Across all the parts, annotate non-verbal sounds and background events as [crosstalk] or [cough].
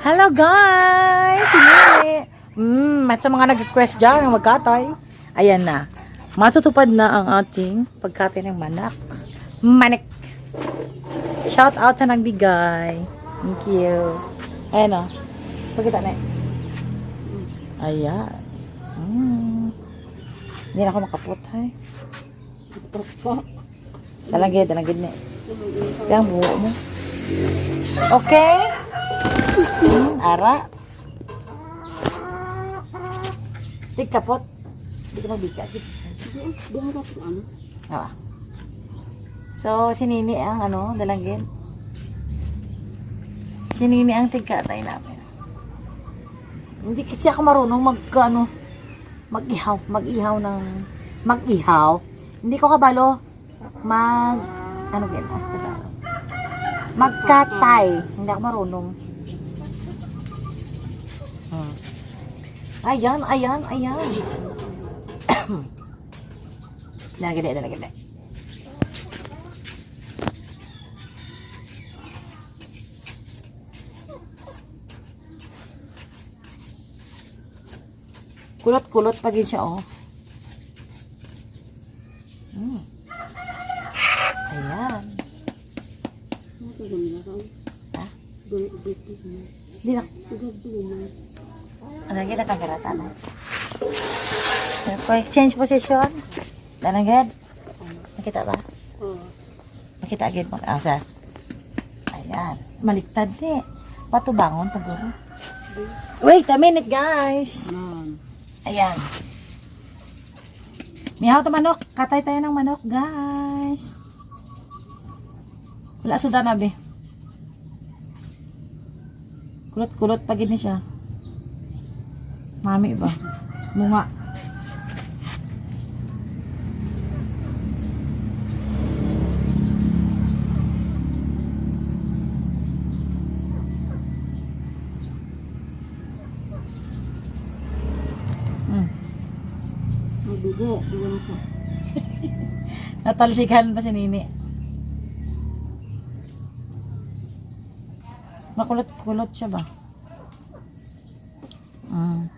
Hello guys! Sinili! Mm, at sa mga nag-request dyan ng magkatay, ayan na. Matutupad na ang ating pagkatay ng manak. Manik! Shout out sa nagbigay. Thank you. Ayan o. Pagkita na. Ayan. Mm. Hindi na ako makapot, hay. Talagid, talagid na. Kaya ang buho mo. Okay? Hmm, ara. Tig kapot. Hindi ka mabigat. Ah. So, sinini ang ano, dalangin. Sinini ang tigkatay namin. Hindi kasi ako marunong mag, ano, mag-ihaw, mag-ihaw ng, mag-ihaw. Hindi ko kabalo, mag, ano Tagalog. Magkatay. Hindi ako marunong. Ayan, ayan, ayan. [coughs] Nagade, nagade. Kulot-kulot pa gid siya, oh. Hmm. Ayan. Ha? Di na. Gid nakagarata na. Okay, change position. Danagad. Nakita ba? Nakita agad mo. Ah, sa. Ayan. Maliktad di. Patubangon taguro. Wait a minute, guys. Ayan. Mihaw to manok. Katay tayo ng manok, guys. Wala suda na, be. Kulot-kulot pa gini siya. Mami ba? Munga. Hmm. [laughs] Natalsikan pa si Nini. Makulot-kulot siya ba? Mm.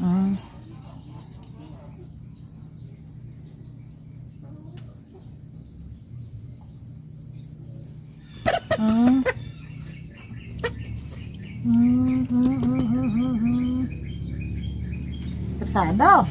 Mm. Mm. Mm, mm, mm, mm, mm, mm. Daw?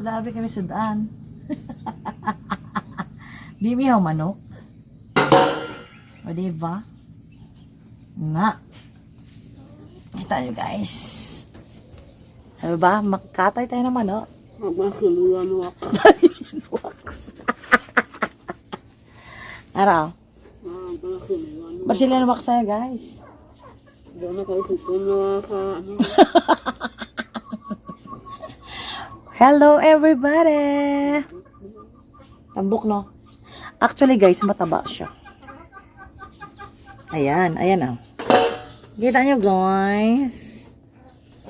Labi kami sudaan. [laughs] Di mihaw manok. O diba? Nga. Kita nyo guys. Ano ba? Magkatay tayo ng manok. Magmasiluan wak. Brazilian wax. Araw. Brazilian wax tayo guys. Isipin na sa ano. Hello everybody! Tambok no? Actually guys, mataba siya. Ayan, ayan ah. Kita nyo guys.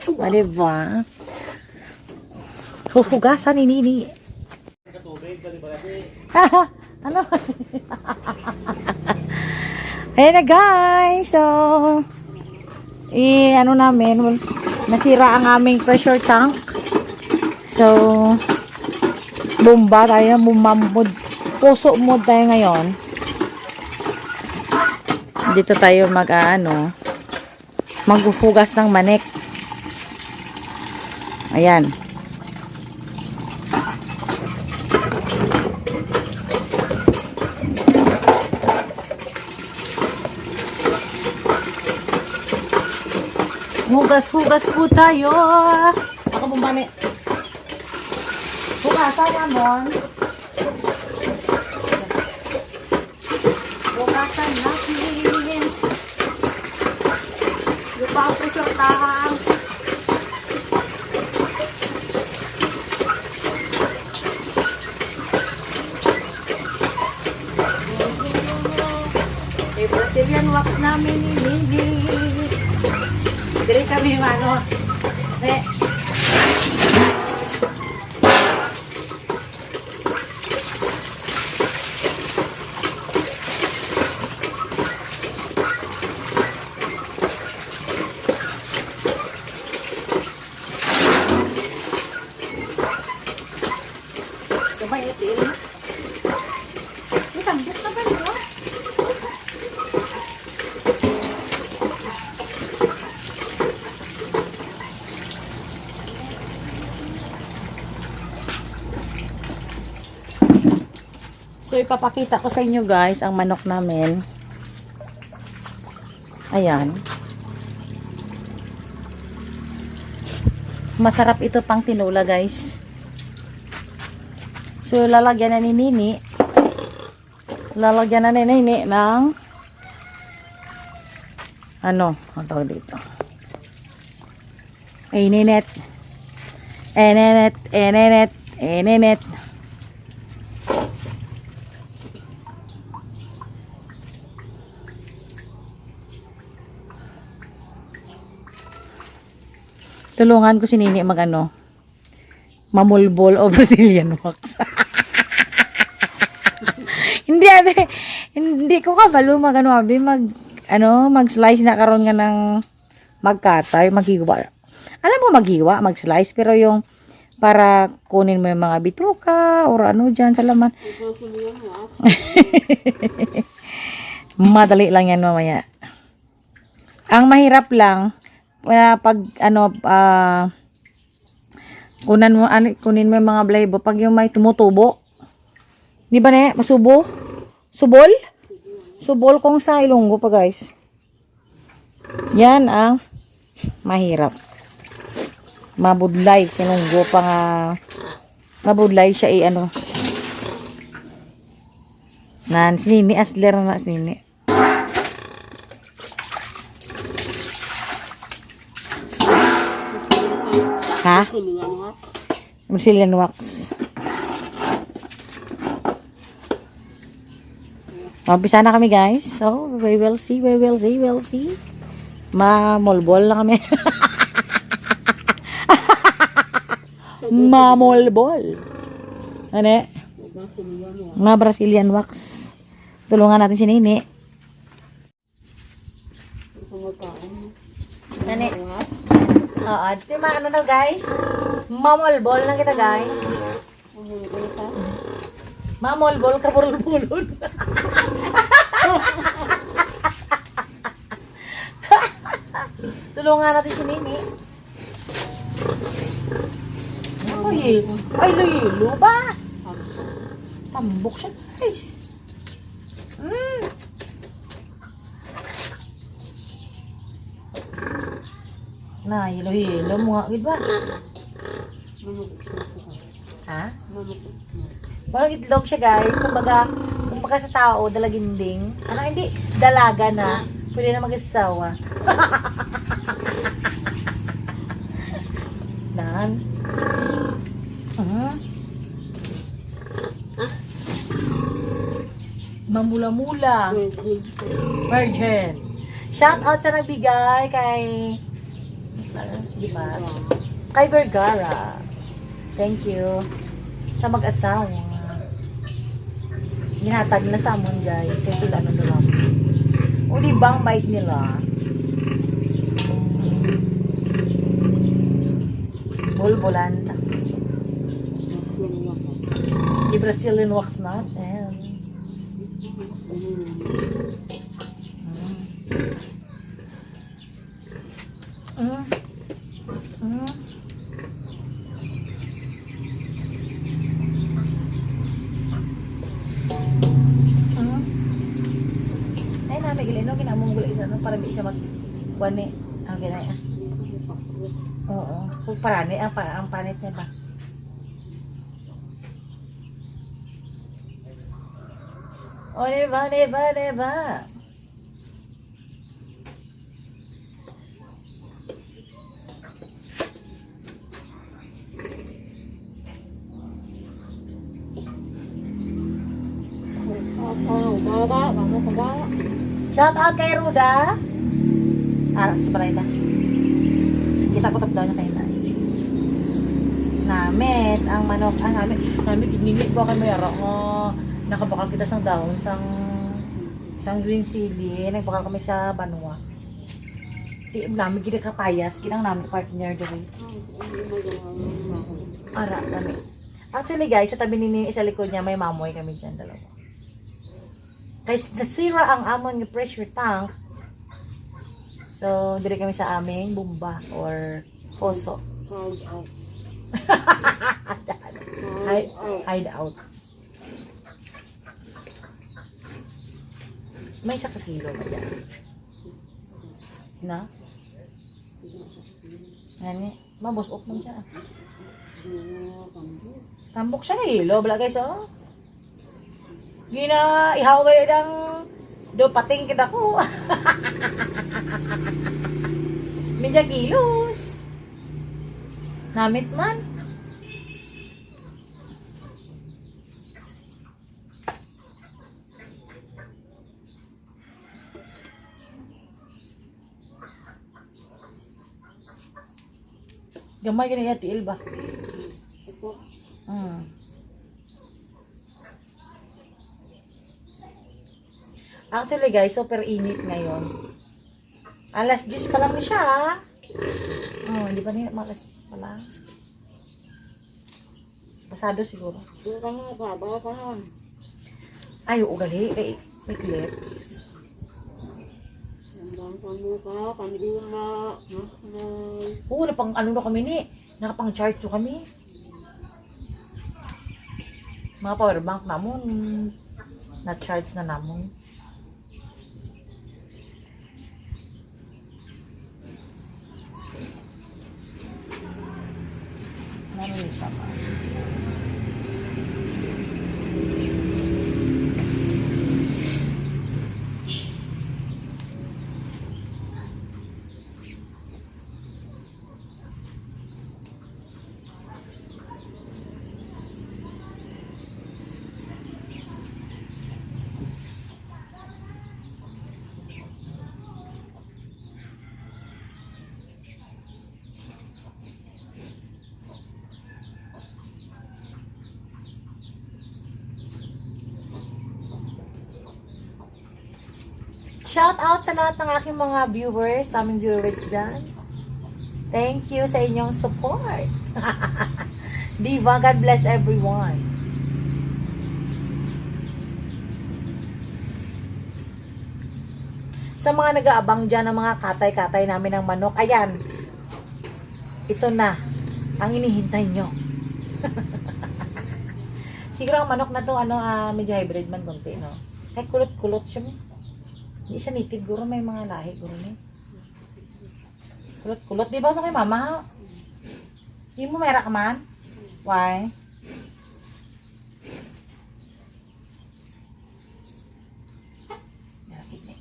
O diba? Huhugasan ni Nini. [laughs] ano? [laughs] ayan na guys. So, eh, ano namin, nasira ang aming pressure tank. So, bomba tayo, bumamod. Puso mod tayo ngayon. Dito tayo mag, ah, ano, maghuhugas ng manik. Ayan. Hugas-hugas po tayo. Ako bumani. Hugasan naman. Hugasan natin. Lupa ko sa tahang. Namin Mimi. Dili kami ano. So ipapakita ko sa inyo guys ang manok namin. Ayan. Masarap ito pang tinula guys. So, lalagyan na ni Nini. Lalagyan na ni Nini ng ano, ang tawag dito. Ininet. Enenet, enenet, enenet. Tulungan ko si Nini mag ano, mamulbol o [laughs] Brazilian wax. [laughs] hindi abe, hindi ko kabalo mag ano abe, mag ano, mag-slice na karon nga ng magkatay, maghiwa. Alam mo maghiwa, mag-slice pero yung para kunin mo yung mga bituka or ano dyan sa laman. [laughs] Madali lang yan mamaya. Ang mahirap lang, wala pag ano, ah, kunan mo, ano, kunin mo yung mga blaybo pag yung may tumutubo. Di ba ne? Masubo? Subol? Subol kung sa ilonggo pa guys. Yan ang mahirap. Mabudlay sa ilonggo pa nga mabudlay siya i ano. Nan, sinini, asler na sinini. Ha? Brazilian wax. Mampisa na kami guys. So, we will see, we will see, we will see. Mamolbol na kami. [laughs] Mamolbol. Ano. Mga Brazilian wax. Tulungan natin si Nini. Nani? Oo, di ma ano na guys? Mamolbol na kita guys. Mamolbol ka bulol-bulol. [laughs] Tulungan natin si Nini. Ay, ay, lilo ba? Tambok siya, guys. Na, hilo-hilo mo nga, gid ba? Ha? Walang itlog siya, guys. Kumbaga, kumbaga sa tao, dalaginding. Ano, hindi, dalaga na. Pwede na mag-asawa. [laughs] Nan. Ah. Mamula-mula. Virgin. Virgin. Shout out sa nagbigay kay di ba? Kay Vergara. Thank you. Sa mag-asawa. Ginatag na sa amon guys. Sila na doon. O di ba ang mic nila? Mo. Di Brazilian wax natin. Mm. Kuwani, ang ginaya. Oo. Kung parani, ang, ang panit niya ba? O, diba, diba, diba? Shout out kay Ruda. Ah, si Palayda. Kita ko daw na kayo na. Namit, ang manok, ah, namit, namit, ininit ko kay Mayara. Oh, nakabakal kita sang dahon, sang, sang green chili. Nagbakal kami sa Banwa. Ti, namin, gina kapayas, ginang namin partner doon. Ara, kami. Actually guys, sa tabi ni sa likod niya, may mamoy kami dyan, dalawa. Guys, nasira ang amon pressure tank. So, dire kami sa aming bumba or poso. Hide out. [laughs] Hide, Hide out. May isa ka kilo ba dyan? Na? Ano? Mabusok man siya. Tambok siya na hilo. Bala guys, oh. Gina, ihaw kayo ng do pating kita ko. Medya kilos. Namit man. Gamay ka na tiil ba? Ito. Hmm. Actually guys, super init ngayon. Alas 10 pa lang siya. ah. Oh, hindi pa niya alas 10 pa lang. Pasado siguro. Ay, oo gali. Ay, may clips. Oo, napang ano na kami ni. Nakapang charge to kami. Mga power bank namon. Na-charge na namon. Naroon siya pa. Shout out sa lahat ng aking mga viewers, sa aming viewers dyan. Thank you sa inyong support. [laughs] Diva, God bless everyone. Sa mga nag-aabang dyan ng mga katay-katay namin ng manok, ayan, ito na, ang inihintay nyo. [laughs] Siguro ang manok na to, ano, ah, medyo hybrid man konti, no? Kahit kulot-kulot siya. Hindi siya native, guro may mga lahi, guro ni. Kulot-kulot, di ba ito kay mama? Hindi mo merak man? Why? Merakit ni.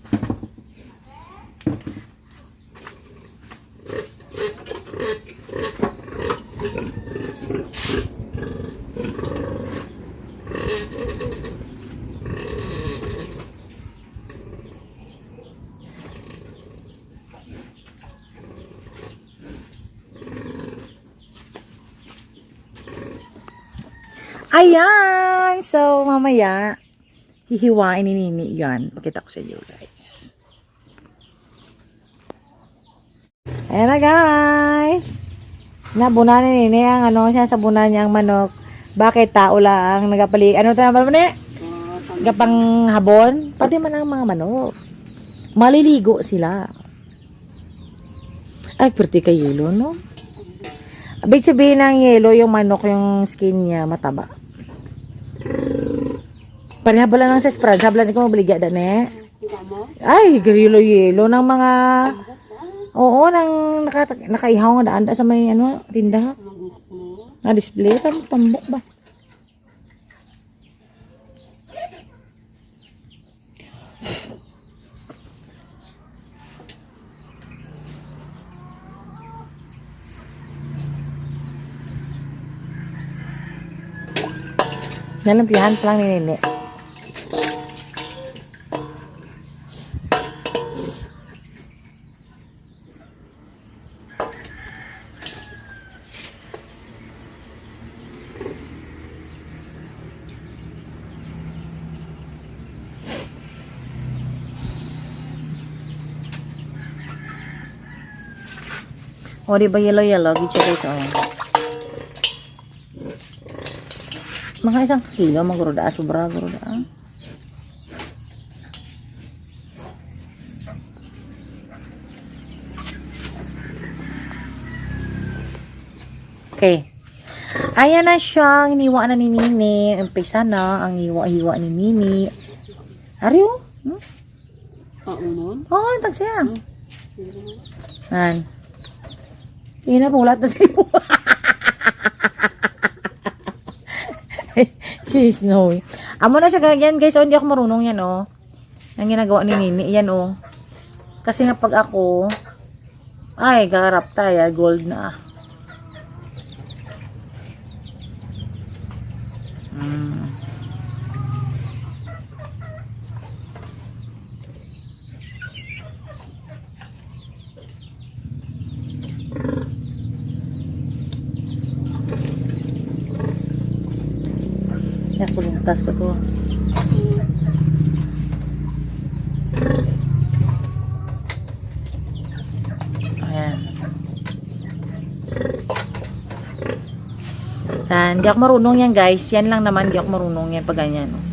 Ayan! So, mamaya, hihiwain ni Nini yan. Pakita ko sa inyo, guys. Ayan na, guys. Nabunan ni Nini ang ano siya sa bunan niya ang manok. Bakit tao lang nagapali? Ano tayo naman ni? Gapang habon? Pati man ang mga manok. Maliligo sila. Ay, pretty kay yelo, no? Abig sabihin ng yelo, yung manok, yung skin niya, mataba. Panihabala lang sa spread. Habla ni ko mabaligya da ne. Ay, grilo yelo ng mga... Oo, nang naka, nakaihaw nga daan da sa may ano, mo. Na display tam tambok ba? Nalampihan pa lang ni Nene. O, di ba yellow yellow? Gitsa dito. Oh. Mga isang kilo, magruda. Sobra, gruda. Okay. Ayan na siya. Iniwa na ni Nini. Umpisa na ang hiwa-hiwa ni Nini. Ariyo? Hmm? Paunon. Oo, oh, tagsaya. Yan. Yun na, pulat na sa'yo. si Snowy. [laughs] Amo na siya ganyan guys. Oh, hindi ako marunong yan oh. Ang ginagawa ni Nini. Yan oh. Kasi nga pag ako, ay, kakarap tayo. Gold na ah. Mm. Yan, pulintas ko to. Ayan. Yan, hindi ako marunong yan guys. Yan lang naman, hindi ako marunong yan pag ganyan. oh.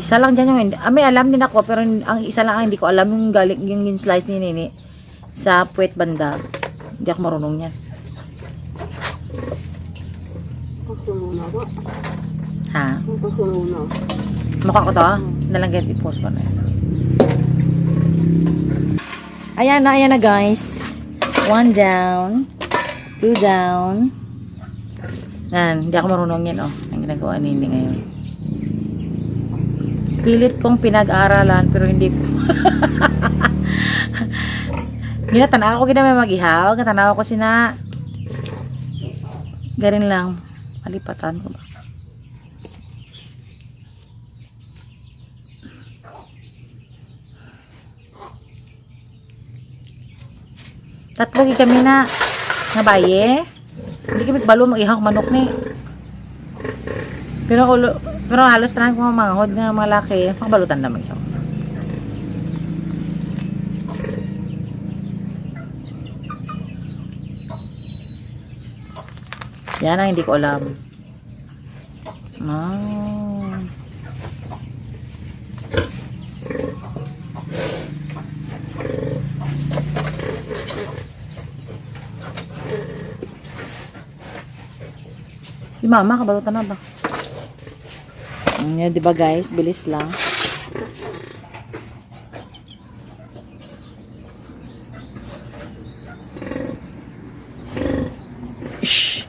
Isa lang dyan yung, ah, may alam din ako, pero ang isa lang ang hindi ko alam yung galing, yung, yung slice ni Nini sa puwet banda. Hindi ako marunong yan. Pagsulo na ba? Ha? Pagsulo na. Mukha ko to. Nalagyan, i-post ko na. Ayan na, ayan na guys. One down. Two down. Yan, hindi ako marunong yan, oh. Ang ginagawa ni Nini ngayon. Pilit kong pinag-aralan, pero hindi ko. [laughs] Ginatanaw ko ginamay mag-ihaw. Ginatanaw ko sina. Garin lang. Malipatan ko ba? Tatlo gi kami na nga baye. Hindi kami balo mag ihang manok ni. Pero ulo, pero halos tanan ko mga manghod nga mga laki, makabalutan na mag Yan ang hindi ko alam. Ah. Si mama, kabalutan na ba? Yan, di ba guys? Bilis lang. Shh!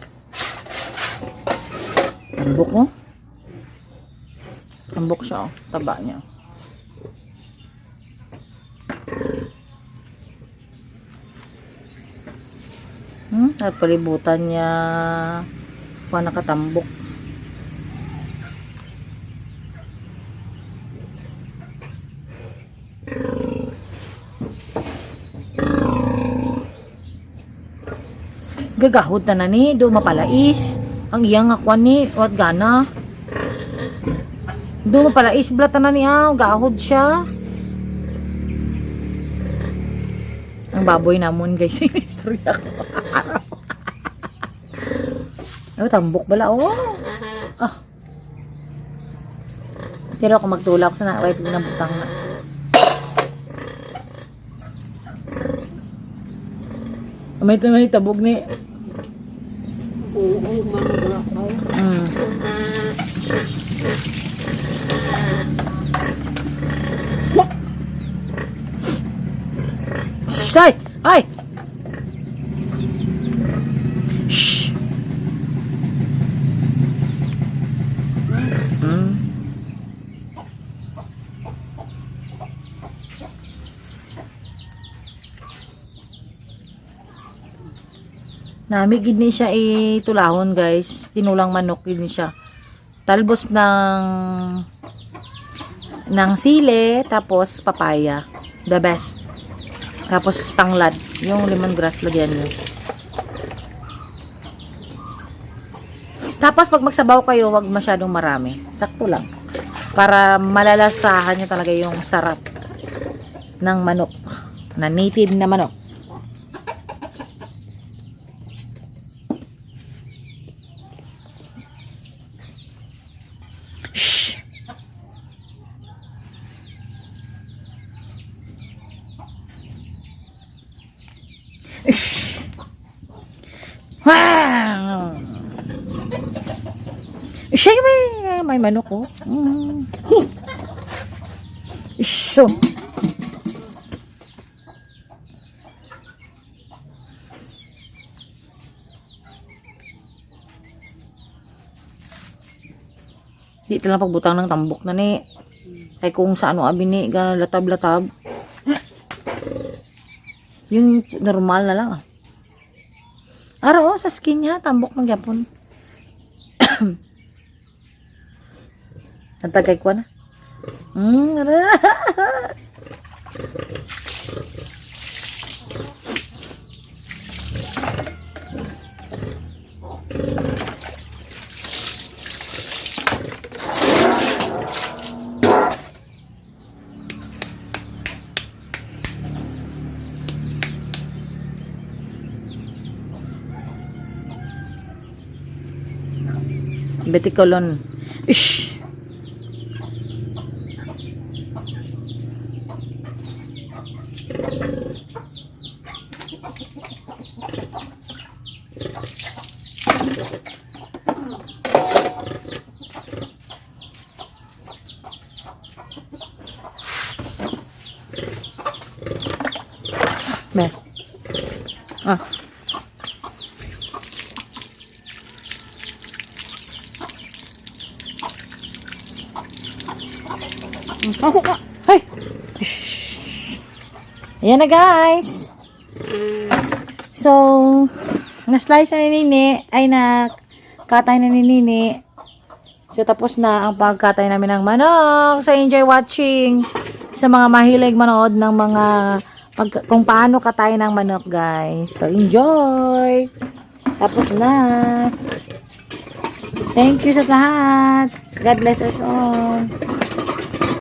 Ambok mo? Ambok siya, oh. Taba niya. Hmm, at palibutan niya pa nakatambok. Gagahod na na ni, do mapalais. Ang iyang akwan ni, wat gana. Do mapalais, blata na niya, gahod siya. Ang baboy namon guys, [laughs] istorya ko. Ano, tambok bala, oh. Ah. Pero ako magtulak na, wait, binabutang na. May may tabog ni. Oo, mga bulakay. Mm. Shh, Ay! Nami gid ni siya itulahon guys. Tinulang manok gid ni siya. Talbos ng ng sile tapos papaya. The best. Tapos tanglad, yung lemongrass lagyan niyo. Tapos pag magsabaw kayo, wag masyadong marami. Sakto lang. Para malalasahan niyo talaga yung sarap ng manok. Na native na manok. Ah! Siyempre, may manok ko. Mm. So. Di talang pagbutang ng tambok na ni. Kay kung sa ano abi ni, latab-latab. Yung normal na lang ah. Araw, sa skin niya, tambok magyapon. Nantagay [coughs] ko na. Mm, [laughs] Betikolon. Ish! Be. Ah. Pasok ka. Hey! Shhh. Ayan na guys. So, na-slice na ni Nini, ay na katay na ni Nini. So, tapos na ang pagkatay namin ng manok. So, enjoy watching sa mga mahilig manood ng mga pag, kung paano katay ng manok guys. So, enjoy! Tapos na. Thank you sa lahat. God bless us all.